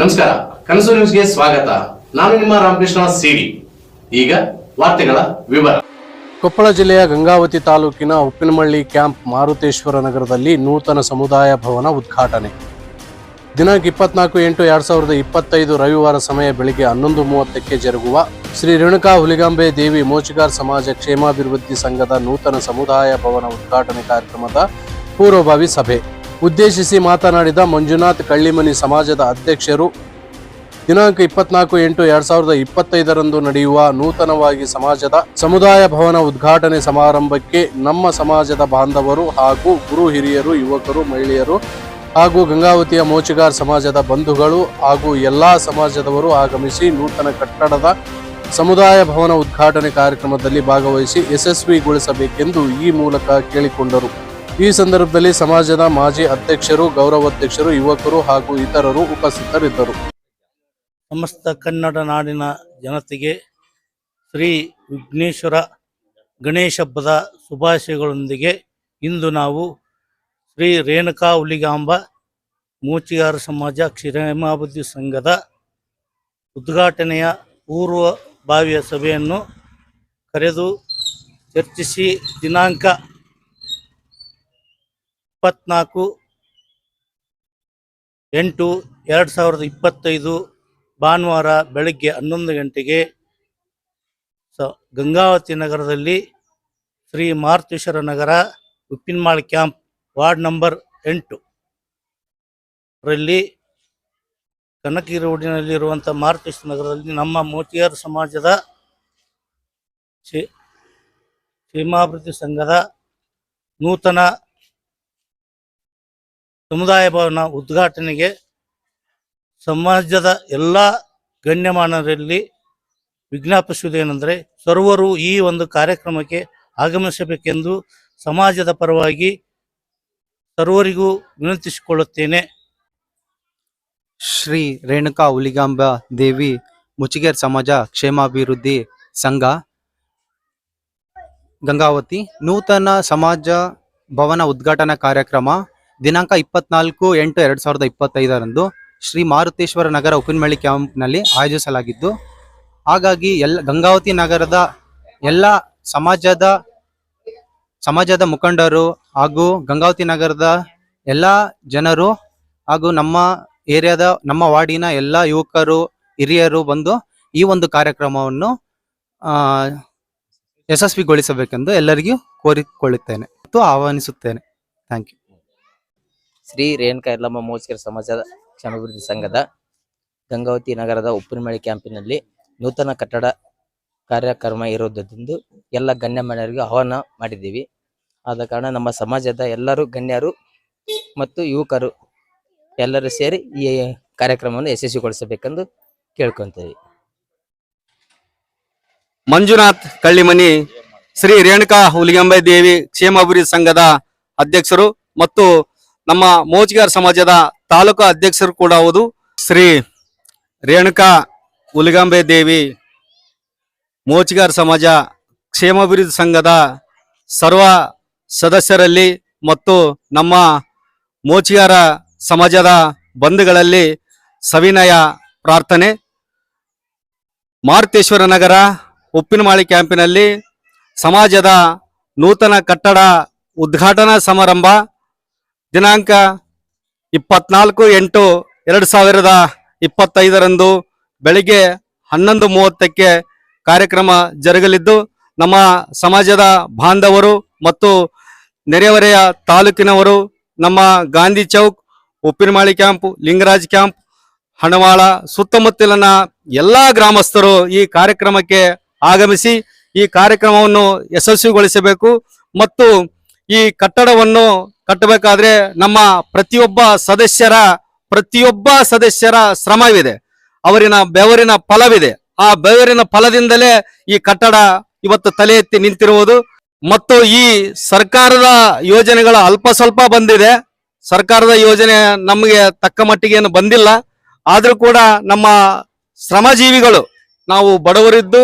ನಮಸ್ಕಾರ, ಕನಸು ನ್ಯೂಸ್ಗೆ ಸ್ವಾಗತ. ನಾನು ನಿಮ್ಮ ರಾಮಕೃಷ್ಣ ಸಿಡಿ. ಈಗ ವಾರ್ತೆಗಳ ವಿವರ. ಕೊಪ್ಪಳ ಜಿಲ್ಲೆಯ ಗಂಗಾವತಿ ತಾಲೂಕಿನ ಉಪ್ಪಿನಮಳ್ಳಿ ಕ್ಯಾಂಪ್ ಮಾರುತೇಶ್ವರ ನಗರದಲ್ಲಿ ನೂತನ ಸಮುದಾಯ ಭವನ ಉದ್ಘಾಟನೆ. ದಿನಾಂಕ ಇಪ್ಪತ್ನಾಲ್ಕು ಎಂಟು ಎರಡ್ ಸಾವಿರದ ಇಪ್ಪತ್ತೈದು ರವಿವಾರ ಸಮಯ ಬೆಳಿಗ್ಗೆ ಹನ್ನೊಂದು ಮೂವತ್ತಕ್ಕೆ ಜರುಗುವ ಶ್ರೀ ರೇಣುಕಾ ಹುಲಿಗಾಂಬೆ ದೇವಿ ಮೋಚಿಗಾರ್ ಸಮಾಜ ಕ್ಷೇಮಾಭಿವೃದ್ಧಿ ಸಂಘದ ನೂತನ ಸಮುದಾಯ ಭವನ ಉದ್ಘಾಟನೆ ಕಾರ್ಯಕ್ರಮದ ಪೂರ್ವಭಾವಿ ಸಭೆ. ಉದ್ದೇಶಿಸಿ ಮಾತನಾಡಿದ ಮಂಜುನಾಥ್ ಕಳ್ಳಿಮನಿ ಸಮಾಜದ ಅಧ್ಯಕ್ಷರು, ದಿನಾಂಕ ಇಪ್ಪತ್ನಾಲ್ಕು ಎಂಟು ಎರಡ್ ಸಾವಿರದ ಇಪ್ಪತ್ತೈದರಂದು ನಡೆಯುವ ನೂತನವಾಗಿ ಸಮಾಜದ ಸಮುದಾಯ ಭವನ ಉದ್ಘಾಟನೆ ಸಮಾರಂಭಕ್ಕೆ ನಮ್ಮ ಸಮಾಜದ ಬಾಂಧವರು ಹಾಗೂ ಗುರು ಹಿರಿಯರು, ಯುವಕರು, ಮಹಿಳೆಯರು ಹಾಗೂ ಗಂಗಾವತಿಯ ಮೋಚಿಗಾರ್ ಸಮಾಜದ ಬಂಧುಗಳು ಹಾಗೂ ಎಲ್ಲಾ ಸಮಾಜದವರು ಆಗಮಿಸಿ ನೂತನ ಕಟ್ಟಡದ ಸಮುದಾಯ ಭವನ ಉದ್ಘಾಟನೆ ಕಾರ್ಯಕ್ರಮದಲ್ಲಿ ಭಾಗವಹಿಸಿ ಯಶಸ್ವಿಗೊಳಿಸಬೇಕೆಂದು ಈ ಮೂಲಕ ಕೇಳಿಕೊಂಡರು. ಈ ಸಂದರ್ಭದಲ್ಲಿ ಸಮಾಜದ ಮಾಜಿ ಅಧ್ಯಕ್ಷರು, ಗೌರವಾಧ್ಯಕ್ಷರು, ಯುವಕರು ಹಾಗೂ ಇತರರು ಉಪಸ್ಥಿತರಿದ್ದರು. ಸಮಸ್ತ ಕನ್ನಡ ನಾಡಿನ ಜನತೆಗೆ ಶ್ರೀ ವಿಘ್ನೇಶ್ವರ ಗಣೇಶ ಹಬ್ಬದ ಶುಭಾಶಯಗಳೊಂದಿಗೆ ಇಂದು ನಾವು ಶ್ರೀ ರೇಣುಕಾ ಹುಲಿಗಾಂಬ ಮೂಚಿಗಾರ ಸಮಾಜ ಕ್ಷೇಮಾಭಿವೃದ್ಧಿ ಸಂಘದ ಉದ್ಘಾಟನೆಯ ಪೂರ್ವಭಾವಿಯ ಸಭೆಯನ್ನು ಕರೆದು ಚರ್ಚಿಸಿ ದಿನಾಂಕ ಇಪ್ಪತ್ನಾಲ್ಕು, ಎಂಟು, ಎರಡು ಸಾವಿರದ ಇಪ್ಪತ್ತೈದು ಭಾನುವಾರ ಬೆಳಗ್ಗೆ ಹನ್ನೊಂದು ಗಂಟೆಗೆ ಸ ಗಂಗಾವತಿ ನಗರದಲ್ಲಿ Shri Maruteshwar Nagar Uppinamal camp ward number ಎಂಟು. ರಲ್ಲಿ ಕನಕಗಿರಿ ರೋಡಿನಲ್ಲಿರುವಂಥ ಮಾರುತೇಶ್ವರ ನಗರದಲ್ಲಿ ನಮ್ಮ ಮೋತಿಯಾರ್ ಸಮಾಜದ ಕ್ಷೇ ಕ್ಷೇಮಾಭಿವೃದ್ಧಿ ಸಂಘದ ನೂತನ ಸಮುದಾಯ ಭವನ ಉದ್ಘಾಟನೆಗೆ ಸಮಾಜದ ಎಲ್ಲ ಗಣ್ಯಮಾನರಲ್ಲಿ ವಿಜ್ಞಾಪಿಸುವುದೇನೆಂದರೆ ಸರ್ವರು ಈ ಒಂದು ಕಾರ್ಯಕ್ರಮಕ್ಕೆ ಆಗಮಿಸಬೇಕೆಂದು ಸಮಾಜದ ಪರವಾಗಿ ಸರ್ವರಿಗೂ ವಿನಂತಿಸಿಕೊಳ್ಳುತ್ತೇನೆ. ಶ್ರೀ ರೇಣುಕಾ ಹುಲಿಗಾಂಬ ದೇವಿ ಮುಚಿಗೇರ್ ಸಮಾಜ ಕ್ಷೇಮಾಭಿವೃದ್ಧಿ ಸಂಘ, ಗಂಗಾವತಿ. ನೂತನ ಸಮಾಜ ಭವನ ಉದ್ಘಾಟನಾ ಕಾರ್ಯಕ್ರಮ ದಿನಾಂಕ ಇಪ್ಪತ್ನಾಲ್ಕು ಎಂಟು ಎರಡು ಸಾವಿರದ ಇಪ್ಪತ್ತೈದರಂದು ಶ್ರೀ ಮಾರುತೇಶ್ವರ ನಗರ ಉಪ್ಪಿನಮಳ್ಳಿ ಕ್ಯಾಂಪ್ನಲ್ಲಿ ಆಯೋಜಿಸಲಾಗಿದ್ದು, ಹಾಗಾಗಿ ಎಲ್ಲ ಗಂಗಾವತಿ ನಗರದ ಎಲ್ಲ ಸಮಾಜದ ಸಮಾಜದ ಮುಖಂಡರು ಹಾಗೂ ಗಂಗಾವತಿ ನಗರದ ಎಲ್ಲ ಜನರು ಹಾಗೂ ನಮ್ಮ ಏರಿಯಾದ, ನಮ್ಮ ವಾರ್ಡಿನ ಎಲ್ಲ ಯುವಕರು, ಹಿರಿಯರು ಬಂದು ಈ ಒಂದು ಕಾರ್ಯಕ್ರಮವನ್ನು ಯಶಸ್ವಿಗೊಳಿಸಬೇಕೆಂದು ಎಲ್ಲರಿಗೂ ಕೋರಿಕೊಳ್ಳುತ್ತೇನೆ ಮತ್ತು ಆಹ್ವಾನಿಸುತ್ತೇನೆ. Thank you. ಶ್ರೀ ರೇಣುಕಾ ಯಲ್ಲಮ್ಮ ಮೋಸ್ಕರ ಸಮಾಜದ ಕ್ಷಮಾಭಿವೃದ್ಧಿ ಸಂಘದ ಗಂಗಾವತಿ ನಗರದ ಉಪ್ಪಿನಮಳೆ ಕ್ಯಾಂಪಿನಲ್ಲಿ ನೂತನ ಕಟ್ಟಡ ಕಾರ್ಯಕ್ರಮ ಇರುವುದರಿಂದ ಎಲ್ಲ ಗಣ್ಯಮಾನ್ಯರಿಗೂ ಆಹ್ವಾನ ಮಾಡಿದ್ದೀವಿ. ಆದ ಕಾರಣ ನಮ್ಮ ಸಮಾಜದ ಎಲ್ಲರೂ ಗಣ್ಯರು ಮತ್ತು ಯುವಕರು ಎಲ್ಲರೂ ಸೇರಿ ಈ ಕಾರ್ಯಕ್ರಮವನ್ನು ಯಶಸ್ವಿಗೊಳಿಸಬೇಕೆಂದು ಕೇಳ್ಕೊಂತೀವಿ. ಮಂಜುನಾಥ್ ಕಳ್ಳಿಮನಿ, ಶ್ರೀ ರೇಣುಕಾ ಹುಲಿಗಂಬೈ ದೇವಿ ಕ್ಷೇಮಾಭಿವೃದ್ಧಿ ಸಂಘದ ಅಧ್ಯಕ್ಷರು ಮತ್ತು ನಮ್ಮ ಮೋಚಿಗಾರ್ ಸಮಾಜದ ತಾಲೂಕು ಅಧ್ಯಕ್ಷರು ಕೂಡ ಹೌದು. ಶ್ರೀ ರೇಣುಕಾ ಉಲಿಗಾಂಬೆ ದೇವಿ ಮೋಚಿಗಾರ್ ಸಮಾಜ ಕ್ಷೇಮಾಭಿವೃದ್ಧಿ ಸಂಘದ ಸರ್ವ ಸದಸ್ಯರಲ್ಲಿ ಮತ್ತು ನಮ್ಮ ಮೋಚಿಗಾರ ಸಮಾಜದ ಬಂಧುಗಳಲ್ಲಿ ಸವಿನಯ ಪ್ರಾರ್ಥನೆ. ಮಾರುತೇಶ್ವರ ನಗರ ಉಪ್ಪಿನಮಾಳಿ ಕ್ಯಾಂಪಿನಲ್ಲಿ ಸಮಾಜದ ನೂತನ ಕಟ್ಟಡ ಉದ್ಘಾಟನಾ ಸಮಾರಂಭ. ದಿನಾಂಕ ಇಪ್ಪತ್ನಾಲ್ಕು ಎಂಟು ಎರಡು ಸಾವಿರದ ಇಪ್ಪತ್ತೈದರಂದು ಬೆಳಿಗ್ಗೆ ಹನ್ನೊಂದು ಮೂವತ್ತಕ್ಕೆ ಕಾರ್ಯಕ್ರಮ ಜರುಗಲಿದ್ದು, ನಮ್ಮ ಸಮಾಜದ ಬಾಂಧವರು ಮತ್ತು ನೆರೆಹೊರೆಯ ತಾಲೂಕಿನವರು, ನಮ್ಮ ಗಾಂಧಿ ಚೌಕ್, ಉಪ್ಪಿನಮಾಳಿ ಕ್ಯಾಂಪ್, ಲಿಂಗರಾಜ್ ಕ್ಯಾಂಪ್, ಹಣವಾಳ ಸುತ್ತಮುತ್ತಲಿನ ಎಲ್ಲ ಗ್ರಾಮಸ್ಥರು ಈ ಕಾರ್ಯಕ್ರಮಕ್ಕೆ ಆಗಮಿಸಿ ಈ ಕಾರ್ಯಕ್ರಮವನ್ನು ಯಶಸ್ವಿಗೊಳಿಸಬೇಕು ಮತ್ತು ಈ ಕಟ್ಟಡವನ್ನು ಕಟ್ಟಬೇಕಾದ್ರೆ ನಮ್ಮ ಪ್ರತಿಯೊಬ್ಬ ಸದಸ್ಯರ ಪ್ರತಿಯೊಬ್ಬ ಸದಸ್ಯರ ಶ್ರಮವಿದೆ. ಅವರಿನ ಬೆವರಿನ ಫಲವಿದೆ. ಆ ಬೆವರಿನ ಫಲದಿಂದಲೇ ಈ ಕಟ್ಟಡ ಇವತ್ತು ತಲೆ ಎತ್ತಿ ನಿಂತಿರುವುದು. ಮತ್ತು ಈ ಸರ್ಕಾರದ ಯೋಜನೆಗಳ ಅಲ್ಪ ಸ್ವಲ್ಪ ಬಂದಿದೆ. ಸರ್ಕಾರದ ಯೋಜನೆ ನಮಗೆ ತಕ್ಕ ಮಟ್ಟಿಗೆ ಏನು ಬಂದಿಲ್ಲ. ಆದರೂ ಕೂಡ ನಮ್ಮ ಶ್ರಮಜೀವಿಗಳು, ನಾವು ಬಡವರಿದ್ದು,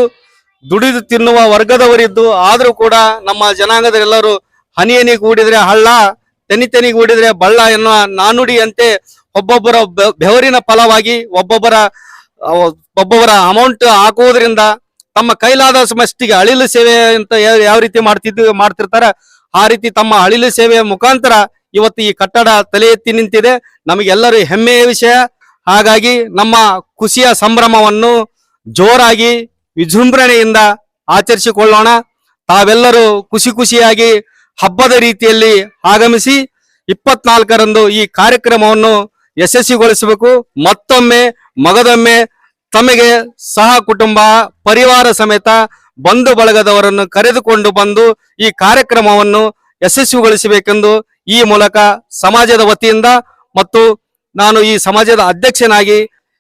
ದುಡಿದು ತಿನ್ನುವ ವರ್ಗದವರಿದ್ದು, ಆದರೂ ಕೂಡ ನಮ್ಮ ಜನಾಂಗದರೆಲ್ಲರೂ ಹನಿ ಹನಿ ಕೂಡಿದ್ರೆ ಹಳ್ಳ ತೆನಿ ತೆನಿಗೆ ಬಳ್ಳ ಎನ್ನುವ ನಾನುಡಿಯಂತೆ ಒಬ್ಬೊಬ್ಬರ ಬೆವರಿನ ಫಲವಾಗಿ ಒಬ್ಬೊಬ್ಬರ ಒಬ್ಬೊಬ್ಬರ ಅಮೌಂಟ್ ಹಾಕುವುದರಿಂದ ತಮ್ಮ ಕೈಲಾದ ಸಮಷ್ಟಿಗೆ ಅಳಿಲು ಸೇವೆ ಅಂತ ಯಾವ ರೀತಿ ಮಾಡ್ತಿದ್ದು, ಮಾಡ್ತಿರ್ತಾರೆ, ಆ ರೀತಿ ತಮ್ಮ ಅಳಿಲು ಸೇವೆಯ ಮುಖಾಂತರ ಇವತ್ತು ಈ ಕಟ್ಟಡ ತಲೆ ಎತ್ತಿ ನಿಂತಿದೆ. ನಮಗೆಲ್ಲರೂ ಹೆಮ್ಮೆಯ ವಿಷಯ. ಹಾಗಾಗಿ ನಮ್ಮ ಖುಷಿಯ ಸಂಭ್ರಮವನ್ನು ಜೋರಾಗಿ ವಿಜೃಂಭಣೆಯಿಂದ ಆಚರಿಸಿಕೊಳ್ಳೋಣ. ತಾವೆಲ್ಲರೂ ಖುಷಿ ಖುಷಿಯಾಗಿ ಹಬ್ಬದ ರೀತಿಯಲ್ಲಿ ಆಗಮಿಸಿ ಇಪ್ಪತ್ನಾಲ್ಕರಂದು ಈ ಕಾರ್ಯಕ್ರಮವನ್ನು ಯಶಸ್ವಿಗೊಳಿಸಬೇಕು. ಮತ್ತೊಮ್ಮೆ ಮಗದೊಮ್ಮೆ ತಮಗೆ ಸಹ ಕುಟುಂಬ, ಪರಿವಾರ ಸಮೇತ ಬಂಧು ಬಳಗದವರನ್ನು ಕರೆದುಕೊಂಡು ಬಂದು ಈ ಕಾರ್ಯಕ್ರಮವನ್ನು ಯಶಸ್ವಿಗೊಳಿಸಬೇಕೆಂದು ಈ ಮೂಲಕ ಸಮಾಜದ ವತಿಯಿಂದ ಮತ್ತು ನಾನು ಈ ಸಮಾಜದ ಅಧ್ಯಕ್ಷನಾಗಿ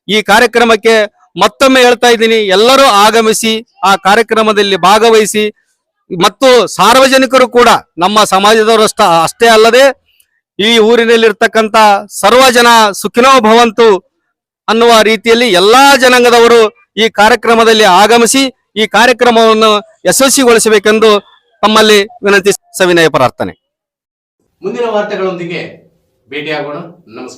ಈ ಕಾರ್ಯಕ್ರಮಕ್ಕೆ ಮತ್ತೊಮ್ಮೆ ಹೇಳ್ತಾ ಇದ್ದೀನಿ. ಎಲ್ಲರೂ ಆಗಮಿಸಿ ಆ ಕಾರ್ಯಕ್ರಮದಲ್ಲಿ ಭಾಗವಹಿಸಿ ಮತ್ತು ಸಾರ್ವಜನಿಕರು ಕೂಡ ನಮ್ಮ ಸಮಾಜದವರು ಅಷ್ಟ, ಅಷ್ಟೇ ಅಲ್ಲದೆ ಈ ಊರಿನಲ್ಲಿರ್ತಕ್ಕಂಥ ಸರ್ವ ಜನ ಸುಖಿನೋ ಭವಂತು ಅನ್ನುವ ರೀತಿಯಲ್ಲಿ ಎಲ್ಲಾ ಜನಾಂಗದವರು ಈ ಕಾರ್ಯಕ್ರಮದಲ್ಲಿ ಆಗಮಿಸಿ ಈ ಕಾರ್ಯಕ್ರಮವನ್ನು ಯಶಸ್ವಿಗೊಳಿಸಬೇಕೆಂದು ತಮ್ಮಲ್ಲಿ ವಿನಂತಿ ಸವಿನಯ ಪ್ರಾರ್ಥನೆ. ಮುಂದಿನ ವಾರ್ತೆಗಳೊಂದಿಗೆ ಭೇಟಿಯಾಗೋಣ. ನಮಸ್ಕಾರ.